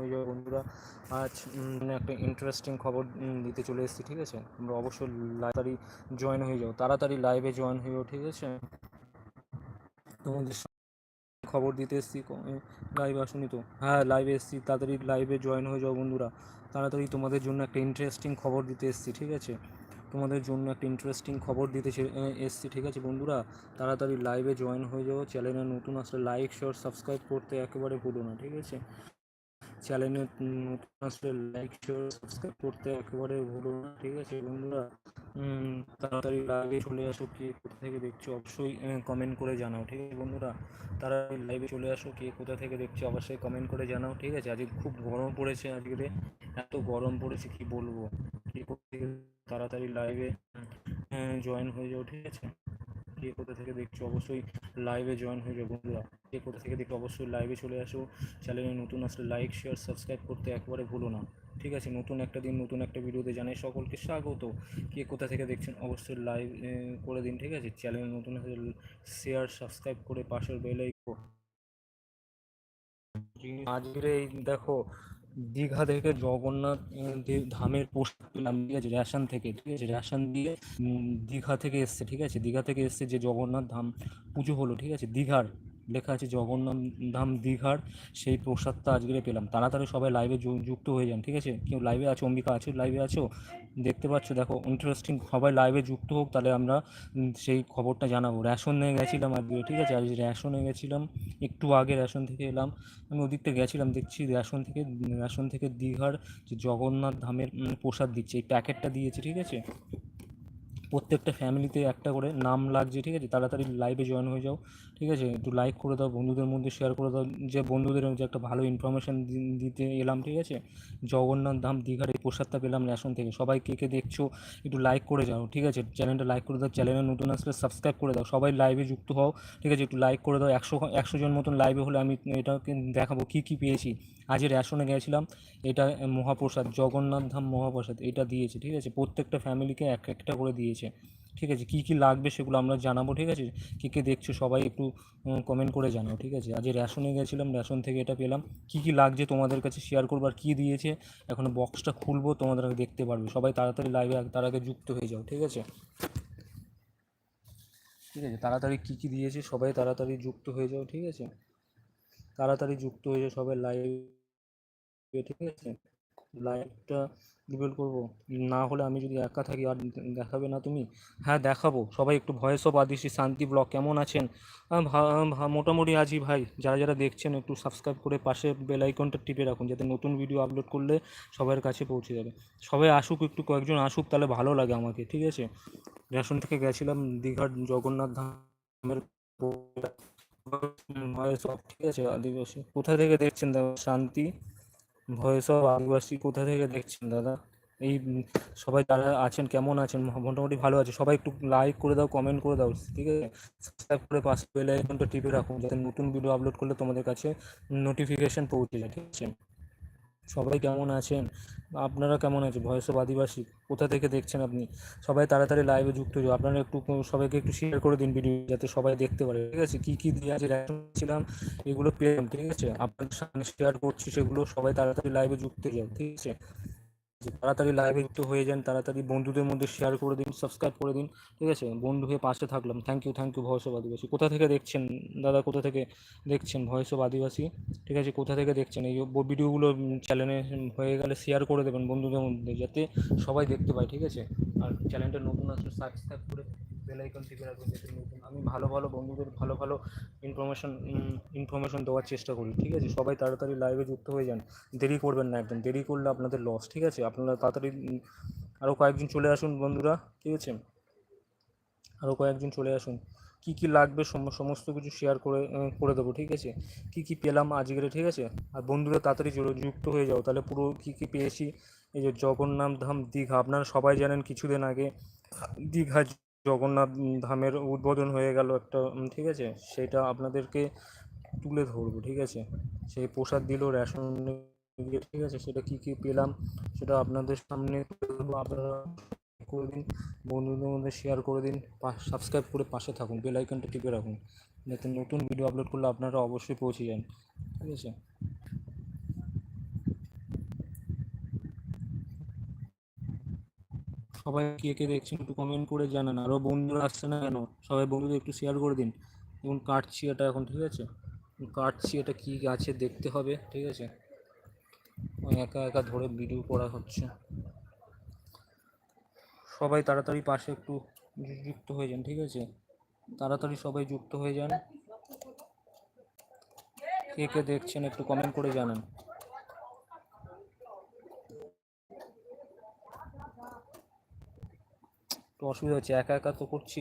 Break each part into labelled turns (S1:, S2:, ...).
S1: হয়ে যাও বন্ধুরা, আজ মানে একটা ইন্টারেস্টিং খবর দিতে চলে এসেছি, ঠিক আছে? তোমরা অবশ্যই তাড়াতাড়ি জয়েন হয়ে যাও। তাড়াতাড়ি লাইভে জয়েন হয়ে যাও ঠিক আছে? তোমাদের খবর দিতে এসেছি লাইভে আসুনি তো? হ্যাঁ লাইভে এসেছি। তাড়াতাড়ি লাইভে জয়েন হয়ে যাও, বন্ধুরা। তাড়াতাড়ি তোমাদের জন্য একটা ইন্টারেস্টিং খবর দিতে এসেছি, ঠিক আছে? তোমাদের জন্য একটা ইন্টারেস্টিং খবর দিতে এসেছি, ঠিক আছে, বন্ধুরা? তাড়াতাড়ি লাইভে জয়েন হয়ে যাও। চ্যানেলে নতুন আসলে লাইক শেয়ার সাবস্ক্রাইব করতে একেবারে ভুলো না, ঠিক আছে? চ্যানেলে নতুন আসলে লাইক শেয়ার সাবস্ক্রাইব করতে একেবারে ভুলো না, ঠিক আছে? বন্ধুরা তাড়াতাড়ি লাইভে চলে আসো কে কোথা থেকে দেখছ অবশ্যই কমেন্ট করে জানাও, ঠিক আছে বন্ধুরা? তাড়াতাড়ি লাইভে চলে আসো কে কোথা থেকে দেখছ অবশ্যই কমেন্ট করে জানাও, ঠিক আছে? আজকে খুব গরম পড়েছে আজকে, এত গরম পড়েছে, কি বলব? কে কোথা থেকে তাড়াতাড়ি লাইভে জয়েন হয়ে যাও, ঠিক আছে? কে কোথা থেকে দেখছ? অবশ্যই লাইভে জয়েন হয়ে যাও বন্ধুরা। কে কোথা থেকে দেখছ অবশ্যই লাইভে চলে আসো। চ্যানেলে নতুন আসলে লাইক শেয়ার সাবস্ক্রাইব করতে একবারে ভুলো না। ঠিক আছে? নতুন একটা দিন, নতুন একটা ভিডিওতে জানাই সকলকে স্বাগত। কে কোথা থেকে দেখছেন অবশ্যই লাইভ করে দিন, ঠিক আছে? চ্যানেলে নতুন আসলে শেয়ার সাবস্ক্রাইব করে পাশের বেলাই আজকে এই দেখো দীঘা থেকে জগন্নাথ ধামের নাম ঠিক আছে, রেশন থেকে, ঠিক আছে? রেশন দিয়ে দীঘা থেকে এসছে, ঠিক আছে? দীঘা থেকে এসছে যে জগন্নাথ ধাম পুজো হলো, ঠিক আছে? দীঘার। লেখা আছে জগন্নাথ ধাম দীঘার, সেই প্রসাদটা আজকে পেলাম। তাড়াতাড়ি সবাই লাইভে যুক্ত হয়ে যান, ঠিক আছে? কেউ লাইভে আছো, অম্বিকা আছো লাইভে আছো? দেখতে পাচ্ছ, দেখো ইন্টারেস্টিং সবাই লাইভে যুক্ত হোক, তাহলে আমরা সেই খবরটা জানাব। রেশন নিয়ে গেছিলাম আজকে, ঠিক আছে? আজ রেশনে গেছিলাম, একটু আগে রেশন থেকে এলাম। আমি ওদিক থেকে গেছিলাম, দেখছি রেশন থেকে রেশন থেকে দীঘার যে জগন্নাথ ধামের প্রসাদ দিচ্ছে, এই প্যাকেটটা দিয়েছে, ঠিক আছে? প্রত্যেকটা ফ্যামিলিতে একটা করে নাম লাগছে, ঠিক আছে? তাড়াতাড়ি লাইভে জয়েন হয়ে যাও, ঠিক আছে? একটু লাইক করে দাও, বন্ধুদের মধ্যে শেয়ার করে দাও, যে বন্ধুদের যে একটা ভালো ইনফরমেশান দিতে এলাম, ঠিক আছে? জগন্নাথ ধাম দীঘার এই প্রসাদটা পেলাম রেশন থেকে। সবাই কে কে দেখছ, একটু লাইক করে যাও, ঠিক আছে? চ্যানেলটা লাইক করে দাও চ্যানেলে নতুন আসলে সাবস্ক্রাইব করে দাও। সবাই লাইভে যুক্ত হও, ঠিক আছে? একটু লাইক করে দাও। একশো একশো জন মতন লাইভে হলে আমি এটাকে দেখাবো, কী কী পেয়েছি। আজ রেশনে গেছিলাম, এটা মহাপ্রসাদ, জগন্নাথ ধাম মহাপ্রসাদ, এটা দিয়েছে, ঠিক আছে? প্রত্যেকটা ফ্যামিলিকে এক একটা করে দিয়েছে, ঠিক আছে? কী কী লাগবে সেগুলো আমরা জানাব, ঠিক আছে? কে কে দেখছ সবাই একটু কমেন্ট করে জানাও, ঠিক আছে? আজ রেশনে গেছিলাম রেশন থেকে এটা পেলাম, কী কী লাগছে তোমাদের কাছে শেয়ার করব আর কী দিয়েছে? এখন বক্সটা খুলবো, তোমাদের আগে দেখতে পারবে, সবাই তাড়াতাড়ি লাইভে তার আগে যুক্ত হয়ে যাও, ঠিক আছে? ঠিক আছে? তাড়াতাড়ি কী কী দিয়েছে, সবাই তাড়াতাড়ি যুক্ত হয়ে যাও, ঠিক আছে? তাড়াতাড়ি যুক্ত হয়ে যাও, সবাই লাইভ ঠিক আছে? লাইভটা রিভিল করব। না হলে আমি যদি একা থাকি, আর দেখাবে না তুমি? হ্যাঁ দেখাবো। সবাই একটু ভয়েস অফ আদিশি, শান্তি ব্লগ, কেমন আছেন? মোটামুটি আছি ভাই। যারা যারা দেখছেন, একটু সাবস্ক্রাইব করে পাশে বেল আইকনটা টিপে রাখুন, যাতে নতুন ভিডিও আপলোড করলে সবার কাছে পৌঁছে যাবে। সবাই আসুক, একটু কয়েকজন আসুক, তাহলে ভালো লাগে আমাকে, ঠিক আছে? রেশন থেকে গেছিলাম দীঘার জগন্নাথ ধামের ঠিক আছে, আদিবাসী। কোথা থেকে দেখছেন? শান্তি। ভয়েস অফ আদিবাসী কোথা থেকে দেখছেন দাদা? এই সবাই যারা আছেন, কেমন আছেন? মোটামুটি ভালো আছে। সবাই একটু লাইক করে দাও কমেন্ট করে দাও, ঠিক আছে? সাবস্ক্রাইব করে পাশে বেল আইকনটা টিপে রাখুন, যাতে নতুন ভিডিও আপলোড করলে তোমাদের কাছে নোটিফিকেশন পৌঁছে যায়, ঠিক আছে? সবাই কেমন আছেন? আপনারা কেমন আছেন? ভয়েস অফ আদিবাসী, কোথা থেকে দেখছেন আপনি? সবাই তাড়াতাড়ি লাইভে যুক্ত হয়ে আপনারা একটু, সবাইকে একটু শেয়ার করে দিন ভিডিও যাতে সবাই দেখতে পারে। ঠিক আছে? কী কী দিয়ে আছে ছিলাম এগুলো পেলাম ঠিক আছে? আপনাদের সামনে শেয়ার করছি, সেগুলো সবাই তাড়াতাড়ি লাইভে যুক্ত হয়ে যাও। ঠিক আছে? যে তাড়াতাড়ি লাইভ একটু হয়ে যান, তাড়াতাড়ি বন্ধুদের মধ্যে শেয়ার করে দিন সাবস্ক্রাইব করে দিন, ঠিক আছে? বন্ধু হয়ে পাশে থাকলাম। Thank you thank you voice of Adivasi. কোথা থেকে দেখছেন? দাদা, কোথা থেকে দেখছেন? ভয়েস অফ আদিবাসী, ঠিক আছে? কোথা থেকে দেখছেন? এই ভিডিওগুলো চ্যানেলে হয়ে গেলে শেয়ার করে দেবেন বন্ধুদের মধ্যে, যাতে সবাই দেখতে পায়, ঠিক আছে? আর চ্যানেলটা নতুন আসলে সাবস্ক্রাইব করে বেল আইকন টিপে রাখবেন যাতে নতুন আমি ভালো ভালো বন্ধুদের ভালো ভালো ইনফরমেশন ইনফরমেশন দেওয়ার চেষ্টা করি, ঠিক আছে? সবাই তাড়াতাড়ি লাইভে যুক্ত হয়ে যান। দেরি করবেন না একদম, দেরি করলে আপনাদের লস ঠিক আছে? আপনারা তাড়াতাড়ি আরও কয়েকজন চলে আসুন বন্ধুরা, ঠিক আছে? আরও কয়েকজন চলে আসুন। কি কি লাগবে, সম- সমস্ত কিছু শেয়ার করে করে দেবো, ঠিক আছে? কি কি পেলাম আজকের, ঠিক আছে? আর বন্ধুরা তাড়াতাড়ি যুক্ত হয়ে যাও, তাহলে পুরো কি কি পেয়েছি? এই যে জগন্নাথ ধাম দীঘা, আপনারা সবাই জানেন কিছুদিন আগে দীঘা জগন্নাথ ধামের উদ্বোধন হয়ে গেল একটা ঠিক আছে? সেটা আপনাদেরকে তুলে ধরবো, ঠিক আছে? সেই প্রসাদ দিল, রেশন ঠিক আছে? সেটা কি কি পেলাম সেটা আপনাদের সামনে আপনারা করে দিন, বন্ধুদের মধ্যে শেয়ার করে দিন সাবস্ক্রাইব করে পাশে থাকুন বেল আইকনটা টিপে রাখুন, যাতে নতুন ভিডিও আপলোড করলে আপনারা অবশ্যই পৌঁছে যান, ঠিক আছে? সবাই কে কে দেখছেন একটু কমেন্ট করে জানান। আরও বন্ধুরা আসছে না কেন? সবাই বন্ধুদের একটু শেয়ার করে দিন। এবং কাটছি এটা এখন ঠিক আছে? কাটছি এটা কি আছে দেখতে হবে, ঠিক আছে? একা একা ধরে ভিডিও করা হচ্ছে। সবাই তাড়াতাড়ি পাশে একটু যুক্ত হয়ে যান, ঠিক আছে? তাড়াতাড়ি সবাই যুক্ত হয়ে যান। কে কে দেখছেন একটু কমেন্ট করে জানান। একটু অসুবিধা হচ্ছে, একা একা তো করছি।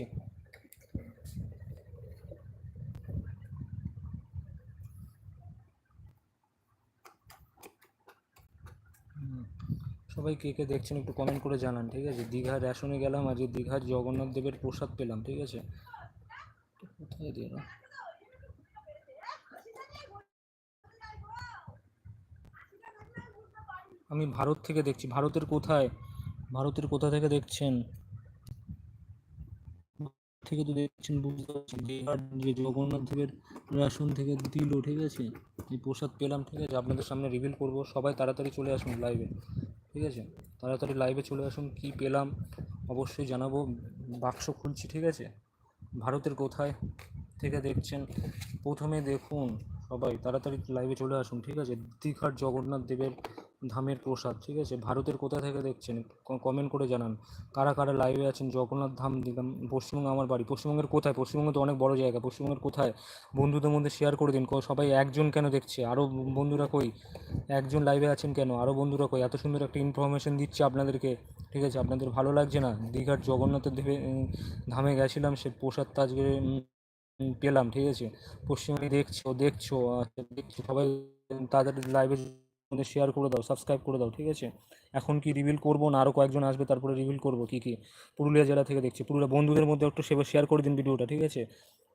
S1: সবাই কে কে দেখছেন একটু কমেন্ট করে জানান, ঠিক আছে? দীঘার রেশনে গেলাম আজকে দীঘার জগন্নাথ দেবের প্রসাদ পেলাম, ঠিক আছে? কোথায় দিয়ে আমি ভারত থেকে দেখছি। ভারতের কোথায়? ভারতের কোথা থেকে দেখছেন? থেকে তো দেখছেন, বুঝতে পারছেন এবার যে জগন্নাথ দেবের রেশন থেকে দিল, ঠিক আছে? এই প্রসাদ পেলাম, ঠিক আছে? আপনাদের সামনে রিভিল করব। সবাই তাড়াতাড়ি চলে আসুন লাইভে ঠিক আছে? তাড়াতাড়ি লাইভে চলে আসুন, কি পেলাম অবশ্যই জানাব। বাক্স খুলছি, ঠিক আছে? ভারতের কোথায় থেকে দেখছেন? প্রথমে দেখুন সবাই তাড়াতাড়ি লাইভে চলে আসুন, ঠিক আছে? দীঘার জগন্নাথ দেবের ধামের প্রসাদ, ঠিক আছে? ভারতের কোথা থেকে দেখছেন? কমেন্ট করে জানান। কারা কারা লাইভে আছেন? জগন্নাথ ধাম দিলাম পশ্চিমবঙ্গ আমার বাড়ি। পশ্চিমবঙ্গের কোথায়? পশ্চিমবঙ্গ তো অনেক বড় জায়গা। পশ্চিমবঙ্গের কোথায়? বন্ধুদের মধ্যে শেয়ার করে দিন। সবাই একজন কেন দেখছে? আরও বন্ধুরা কই? একজন লাইভে আছেন কেন? আরও বন্ধুরা কই? এত সুন্দর একটা ইনফরমেশন দিচ্ছে আপনাদেরকে, ঠিক আছে? আপনাদের ভালো লাগছে না? দীঘার জগন্নাথের ধামে গেছিলাম, সে প্রসাদটা আজকে পেলাম, ঠিক আছে? পশ্চিমবঙ্গে দেখছ দেখছ আচ্ছা দেখছ, সবাই তাদের লাইভে মধ্যে শেয়ার করে দাও সাবস্ক্রাইব করে দাও, ঠিক আছে? এখন কি রিভিল করব না? আরও কয়েকজন আসবে, তারপরে রিভিল করব, কী কী? পুরুলিয়া জেলা থেকে দেখছি, পুরুলিয়া বন্ধুদের মধ্যে একটু সেবা শেয়ার করে দিন ভিডিওটা ঠিক আছে?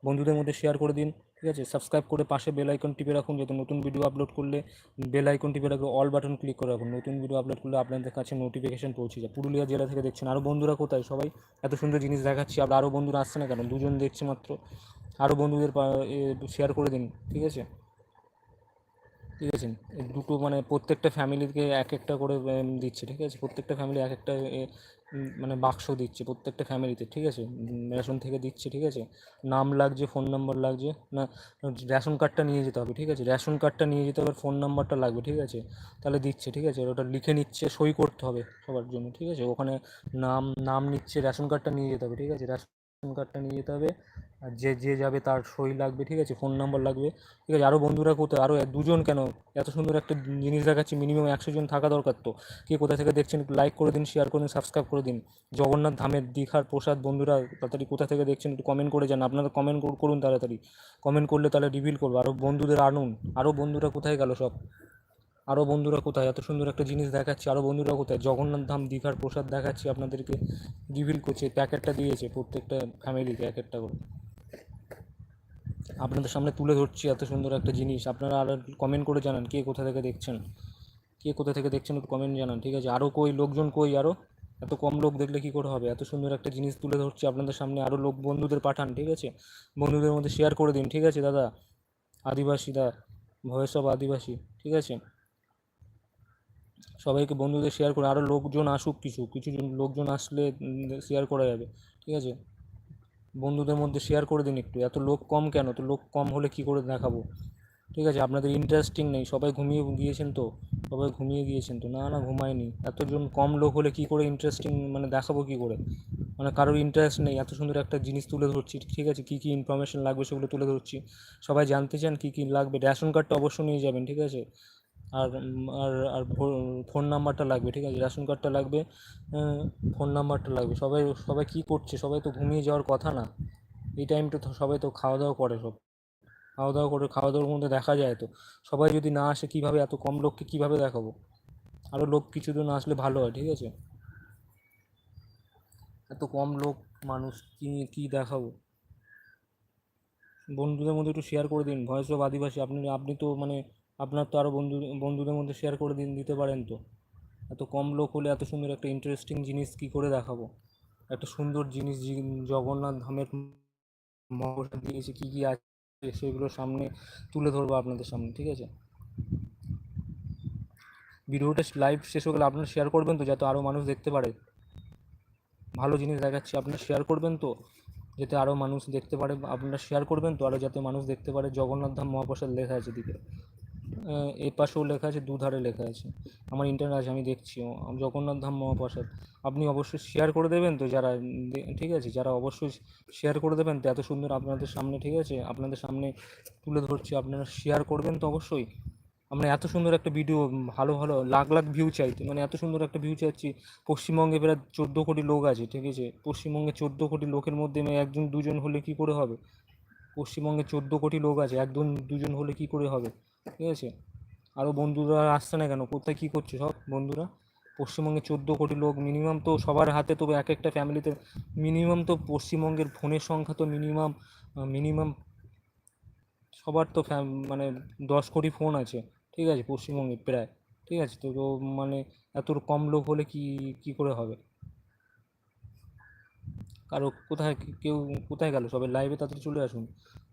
S1: বন্ধুদের মধ্যে শেয়ার করে দিন, ঠিক আছে? সাবস্ক্রাইব করে পাশে বেল আইকন টিপে রাখুন, যাতে নতুন ভিডিও আপলোড করলে বেল আইকন টিপে রাখবে অল বাটন ক্লিক করে রাখুন। নতুন ভিডিও আপলোড করলে আপনাদের কাছে নোটিফিকেশন পৌঁছে যায়। পুরুলিয়া জেলা থেকে দেখছেন আরও বন্ধুরা কোথায়? সবাই এত সুন্দর জিনিস দেখাচ্ছি, আবার আরও বন্ধুরা আসছে না কেন? দুজন দেখছে মাত্র। আরও বন্ধুদের শেয়ার করে দিন ঠিক আছে ঠিক আছে দুটো মানে প্রত্যেকটা ফ্যামিলিকে এক একটা করে দিচ্ছে ঠিক আছে প্রত্যেকটা ফ্যামিলি এক একটা মানে বাক্স দিচ্ছে প্রত্যেকটা ফ্যামিলিতে ঠিক আছে রেশন থেকে দিচ্ছে ঠিক আছে নাম লাগছে ফোন নাম্বার লাগছে না রেশন কার্ডটা নিয়ে যেতে হবে ঠিক আছে রেশন কার্ডটা নিয়ে যেতে হবে ফোন নাম্বারটা লাগবে ঠিক আছে তাহলে দিচ্ছে ঠিক আছে ওটা লিখে নিচ্ছে সই করতে হবে সবার জন্য ঠিক আছে ওখানে নাম নাম নিচ্ছে রেশন কার্ডটা নিয়ে যেতে হবে ঠিক আছে রেশন কার্ডটা নিয়ে যেতে হবে। আর যে যে যাবে তার সই লাগবে, ঠিক আছে? ফোন নাম্বার লাগবে। ঠিক আছে? আরও বন্ধুরা কোথায়? আরও দুজন কেন? এত সুন্দর একটা জিনিস দেখাচ্ছি মিনিমাম একশো জন থাকা দরকার তো। কে কোথা থেকে দেখছেন লাইক করে দিন শেয়ার করে দিন সাবস্ক্রাইব করে দিন। জগন্নাথ ধামের দীঘার প্রসাদ বন্ধুরা তাড়াতাড়ি কোথা থেকে দেখছেন একটু কমেন্ট করে যান আপনারা কমেন্ট করুন তাড়াতাড়ি। কমেন্ট করলে তাহলে রিভিল করব। আরও বন্ধুদের আনুন। আরও বন্ধুরা কোথায় গেল সব? আরও বন্ধুরা কোথায়? এত সুন্দর একটা জিনিস দেখাচ্ছি। আরও বন্ধুরা কোথায়? জগন্নাথ ধাম দীঘার প্রসাদ দেখাচ্ছি, আপনাদেরকে রিভিল করছে। প্যাকেটটা দিয়েছে প্রত্যেকটা ফ্যামিলিকে এক একটা করে। আপনাদের সামনে তুলে ধরছি এত সুন্দর একটা জিনিস। আপনারা আর কমেন্ট করে জানান, কে কোথা থেকে দেখছেন? কে কোথা থেকে দেখছেন একটু কমেন্ট জানান, ঠিক আছে? আরও কই? লোকজন কই আরও এত কম লোক দেখলে কি করে হবে? এত সুন্দর একটা জিনিস তুলে ধরছি আপনাদের সামনে। আরও লোক বন্ধুদের পাঠান, ঠিক আছে? বন্ধুদের মধ্যে শেয়ার করে দিন, ঠিক আছে, দাদা? আদিবাসীদা ভয়েস অফ আদিবাসী, ঠিক আছে? সবাইকে বন্ধুদের শেয়ার করে আরও লোকজন আসুক কিছু কিছু জন, লোকজন আসলে শেয়ার করা যাবে, ঠিক আছে? বন্ধুদের মধ্যে শেয়ার করে দিন একটু, এত লোক কম কেন? তো লোক কম হলে কি করে দেখাবো? ঠিক আছে, আপনাদের ইন্টারেস্টিং নেই, সবাই ঘুমিয়ে গিয়েছেন তো? সবাই ঘুমিয়ে গিয়েছেন তো? না না, ঘুমায়নি। এতজন কম লোক হলে কি করে ইন্টারেস্টিং মানে দেখাবো কি করে? মানে কারোর ইন্টারেস্ট নেই, এত সুন্দর একটা জিনিস তুলে ধরছি, ঠিক আছে? কী কী ইনফরমেশন লাগবে সেগুলো তুলে ধরছি? সবাই জানতে চান কী কী লাগবে? রেশন কার্ডটা অবশ্যই নিয়ে যাবেন, ঠিক আছে? আর আর আর ফোন নাম্বারটা লাগবে, ঠিক আছে? রেশন কার্ডটা লাগবে ফোন নাম্বারটা লাগবে। সবাই সবাই কী করছে? সবাই তো ঘুমিয়ে যাওয়ার কথা না। এই টাইমটা তো সবাই তো খাওয়া দাওয়া করে সব। খাওয়া দাওয়া করে, খাওয়া দাওয়ার মধ্যে দেখা যায় তো। সবাই যদি না আসে, কীভাবে এত কম লোককে কীভাবে দেখাবো? আরও লোক কিছুজন আসলে ভালো হয়, ঠিক আছে? এত কম লোক, মানুষ কী কী দেখাবো? বন্ধুদের মধ্যে একটু শেয়ার করে দিন। ভয়েস অফ আদিবাসী, আপনি আপনি তো মানে আপনার তো আরও বন্ধু, বন্ধুদের মধ্যে শেয়ার করে দিন, দিতে পারেন তো। এত কম লোক হলে এত সুন্দর একটা ইন্টারেস্টিং জিনিস কী করে দেখাবো? একটা সুন্দর জিনিস জগন্নাথ ধামের মহাপ্রসাদ দিয়েছে কী কী আছে সেগুলো সামনে তুলে ধরবো আপনাদের সামনে, ঠিক আছে? ভিডিওটা লাইভ শেষ হয়ে গেলে আপনারা শেয়ার করবেন তো, যাতে আরও মানুষ দেখতে পারে। ভালো জিনিস দেখাচ্ছি, আপনারা শেয়ার করবেন তো, যাতে আরও মানুষ দেখতে পারে, আপনারা শেয়ার করবেন তো আরও যাতে মানুষ দেখতে পারে, জগন্নাথ ধাম মহাপ্রসাদ লেখা আছে দিকে এ পাশেও লেখা আছে, দুধারে লেখা আছে। আমার ইন্টারনেট আছে, আমি দেখছি। জগন্নাথ ধাম মহাপ্রসাদ। আপনি অবশ্যই শেয়ার করে দেবেন তো যারা, ঠিক আছে, যারা অবশ্যই শেয়ার করে দেবেন, তো এত সুন্দর আপনাদের সামনে, ঠিক আছে, আপনাদের সামনে তুলে ধরছি, আপনারা শেয়ার করবেন তো অবশ্যই। আমরা এত সুন্দর একটা ভিডিও ভালো ভালো, লাখ লাখ ভিউ চাই মানে এত সুন্দর একটা ভিউ চাচ্ছি। পশ্চিমবঙ্গে প্রায় চোদ্দ কোটি লোক আছে, ঠিক আছে। পশ্চিমবঙ্গে চোদ্দ কোটি লোকের মধ্যে মানে একজন, দুজন হলে কি করে হবে? পশ্চিমবঙ্গে চোদ্দ কোটি লোক আছে, একজন, দুজন হলে কি করে হবে? ঠিক আছে? আরও বন্ধুরা আসছে না কেন? কোথায় কী করছে সব বন্ধুরা? পশ্চিমবঙ্গে চোদ্দ কোটি লোক মিনিমাম তো সবার হাতে তো এক একটা ফ্যামিলিতে মিনিমাম তো পশ্চিমবঙ্গের ফোনের সংখ্যা তো মিনিমাম মিনিমাম সবার তো মানে দশ কোটি ফোন আছে, ঠিক আছে পশ্চিমবঙ্গে প্রায়, ঠিক আছে? তো তো মানে এত কম লোক হলে কি কি করে হবে? কারও কোথায় কেউ কোথায় গেল? সবাই লাইভে তাড়াতাড়ি চলে আসুন,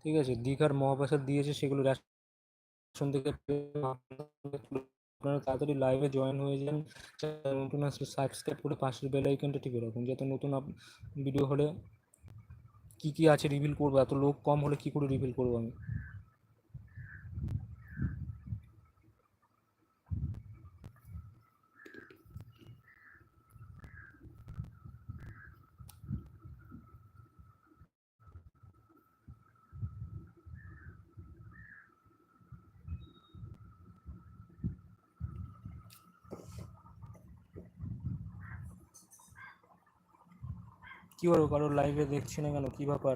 S1: ঠিক আছে? দীঘার মহাপ্রসাদ দিয়েছে, সেগুলো রেশন থেকে আপনারা তাড়াতাড়ি লাইভে জয়েন হয়ে যান। নতুন আসলে সাবস্ক্রাইব করে পাশের বেল আইকনটা টিপে রাখুন, যাতে নতুন ভিডিও হলে কি কি আছে রিভিল করব, এত লোক কম হলে কি করে রিভিল করব আমি? কী বলব, কারোর লাইভে দেখছি না কেন? কী ব্যাপার?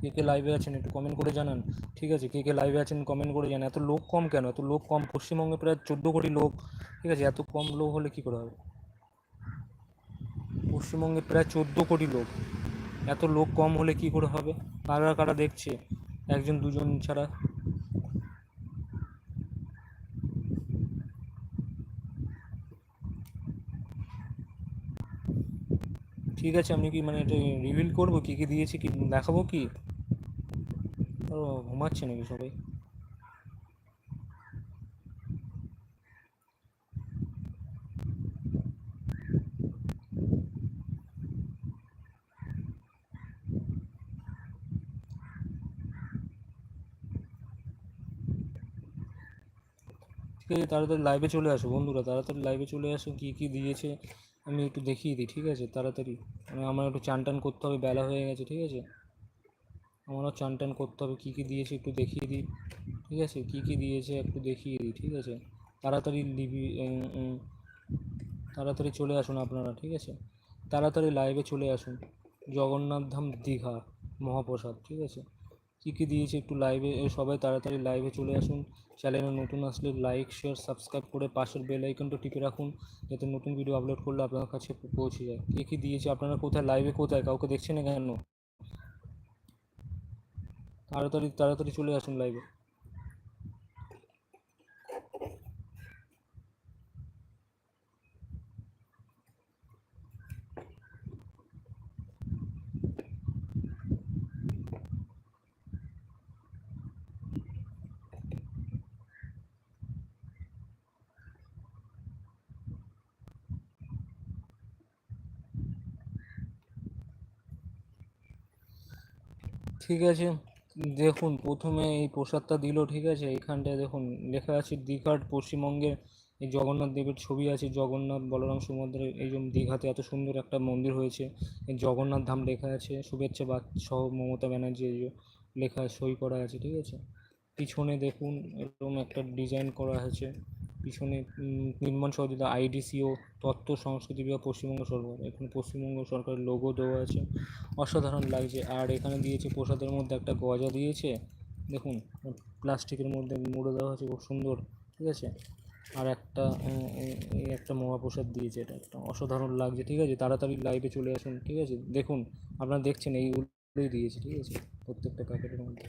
S1: কে কে লাইভে আছেন একটু কমেন্ট করে জানান। ঠিক আছে, কে কে লাইভে আছেন কমেন্ট করে জানান। এত লোক কম কেন? এত লোক কম, পশ্চিমবঙ্গে প্রায় চোদ্দ কোটি লোক। ঠিক আছে, এত কম লোক হলে কী করে হবে? পশ্চিমবঙ্গে প্রায় চোদ্দ কোটি লোক। এত লোক কম হলে কী করে হবে? কারা কারা দেখছে? একজন, দুজন ছাড়া। ঠিক আছে, আমি কি মানে এটা রিভিল করব? কী কী দিয়েছি, কি দেখাবো কি? ও ঘুমাচ্ছে নাকি সবাই? তাড়াতাড়ি লাইভে চলে আসো বন্ধুরা, তাড়াতাড়ি লাইভে চলে আসো, কী কী দিয়েছে। আমি একটু দেখিয়ে দিই, ঠিক আছে? তাড়াতাড়ি। মানে আমার একটু চান টান করতে হবে, বেলা হয়ে গেছে, ঠিক আছে? আমারও চান টান করতে হবে, কী কী দিয়েছে একটু দেখিয়ে দিই, ঠিক আছে? কী কী দিয়েছে একটু দেখিয়ে দিই, ঠিক আছে? তাড়াতাড়ি লিবি তাড়াতাড়ি চলে আসুন আপনারা, ঠিক আছে? তাড়াতাড়ি লাইভে চলে আসুন। জগন্নাথ ধাম দীঘা মহাপ্রসাদ, ঠিক আছে? কী কী দিয়েছে একটু লাইভে সবাই তাড়াতাড়ি লাইভে চলে আসুন। চ্যানেলে নতুন আসলে লাইক শেয়ার সাবস্ক্রাইব করে পাশের বেল আইকনটা টিপে রাখুন, যাতে নতুন ভিডিও আপলোড করলে আপনার কাছে পৌঁছে যায়। কী কী দিয়েছে, আপনারা কোথায় লাইভে কোথায়, কাউকে দেখছেন না কেন? তাড়াতাড়ি তাড়াতাড়ি চলে আসুন লাইভে ঠিক আছে। দেখুন, প্রথমে এই প্রসাদটা দিল, ঠিক আছে? এখানটায় দেখুন, লেখা আছে দীঘার পশ্চিমবঙ্গের, এই জগন্নাথ দেবের ছবি আছে, জগন্নাথ বলরাম সুভদ্রের এই জন্য দীঘাতে এত সুন্দর একটা মন্দির হয়েছে, এই জগন্নাথ ধাম লেখা আছে, শুভেচ্ছা বাত সহ মমতা ব্যানার্জি, এই যে লেখা সই করা আছে, ঠিক আছে? পিছনে দেখুন, এরকম একটা ডিজাইন করা আছে পিছনে নির্মাণ সহযোগিতা আইডিসিও তত্ত্ব সংস্কৃতি বিভাগ পশ্চিমবঙ্গ সরকার। এখানে পশ্চিমবঙ্গ সরকারের লোগো দেওয়া আছে। অসাধারণ লাগছে। আর এখানে দিয়েছে প্রসাদের মধ্যে একটা গজা দিয়েছে। দেখুন, প্লাস্টিকের মধ্যে মুড়ে দেওয়া আছে খুব সুন্দর, ঠিক আছে? আর একটা একটা মহাপ্রসাদ দিয়েছে এটা একটা। অসাধারণ লাগছে, ঠিক আছে? তাড়াতাড়ি লাইভে চলে আসুন, ঠিক আছে? দেখুন, আপনারা দেখছেন এইগুলোই দিয়েছে, ঠিক আছে? প্রত্যেকটা প্যাকেটের মধ্যে।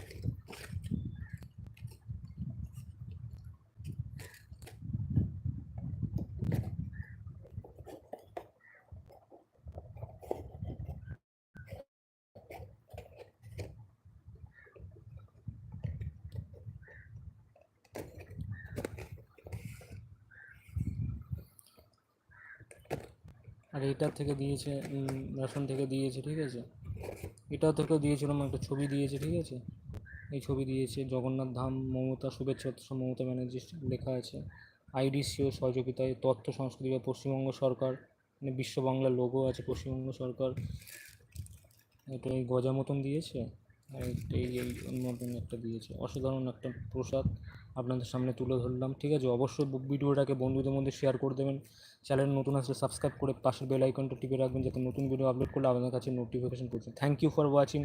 S1: আর এটার থেকে দিয়েছে রেশন থেকে দিয়েছে, ঠিক আছে? এটাও থেকেও দিয়েছিল আমার একটা ছবি দিয়েছে, ঠিক আছে? এই ছবি দিয়েছে জগন্নাথ ধাম মমতা শুভেচ্ছা মমতা ব্যানার্জি লেখা আছে। আইডিসিও সহযোগিতায় তথ্য সংস্কৃতি বা পশ্চিমবঙ্গ সরকার মানে বিশ্ব বাংলা লোগো আছে পশ্চিমবঙ্গ সরকার। এটা এই গজা মতন দিয়েছে। আর এই মতন একটা দিয়েছে। অসাধারণ একটা প্রসাদ। আপনাদের সামনে তুলে ধরলাম, ঠিক আছে? অবশ্যই ভিডিওটাকে বন্ধুদের মধ্যে শেয়ার করে দেবেন। চ্যানেল নতুন আসলে সাবস্ক্রাইব করে পাশের বেল আইকনটা টিপে রাখবেন, যাতে নতুন ভিডিও আপলোড করলে আপনাদের কাছে নোটিফিকেশন পৌঁছে। থ্যাংক ইউ ফর ওয়াচিং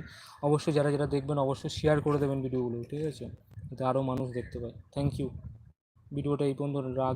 S1: অবশ্যই যারা যারা দেখবেন, অবশ্যই শেয়ার করে দেবেন ভিডিওগুলো ঠিক আছে? যাতে আরও মানুষ দেখতে পায়। থ্যাংক ইউ ভিডিওটা এই পর্যন্ত, রাখ